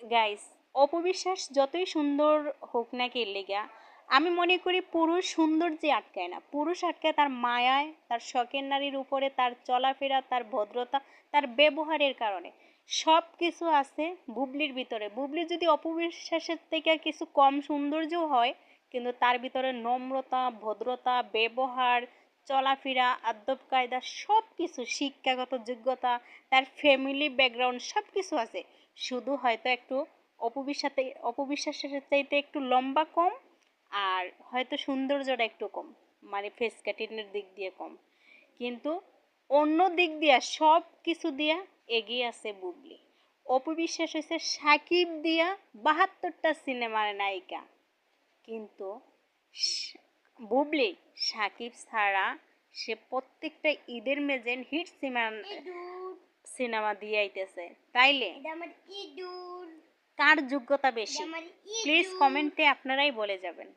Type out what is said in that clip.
Guys অপবিশ্বাস যতই সুন্দর হোক না কি লেগা, আমি মনে করি পুরুষ সৌন্দর্যে আটকায় না। পুরুষ আটকায় তার মায়ায়, তার শখের নারীর উপরে, তার চলাফেরা, তার ভদ্রতা, তার ব্যবহারের কারণে। সব কিছু আছে বুবলির ভিতরে। বুবলি যদি অপবিশ্বাসের থেকে কিছু কম সৌন্দর্যও হয়, কিন্তু তার ভিতরে নম্রতা, ভদ্রতা, ব্যবহার চলাফেরা, আদব কায়দা সব কিছু শিক্ষাগত যোগ্যতা, তার ফ্যামিলি ব্যাকগ্রাউন্ড সব কিছু আছে। শুধু হয়তো একটু অপবিশ্বাসে, অপবিশ্বাসের চাইতে একটু লম্বা কম আর হয়তো সৌন্দর্যটা একটু কম মানে ফেস কাটিংয়ের দিক দিয়ে কম। কিন্তু অন্য দিক দিয়া সব কিছু দিয়া এগিয়ে আছে বুবলি। অপবিশ্বাস হয়েছে সাকিব দিয়া বাহাত্তরটা সিনেমার নায়িকা। কিন্তু বুবলি সাকিব ছাড়া সে প্রত্যেকটা ঈদের মেজেন হিট সিনেমা সিনেমা দিয়ে আইতেছে। তাইলে? কার যোগ্যতা বেশি? প্লিজ কমেন্টে আপনারাই বলে যাবেন।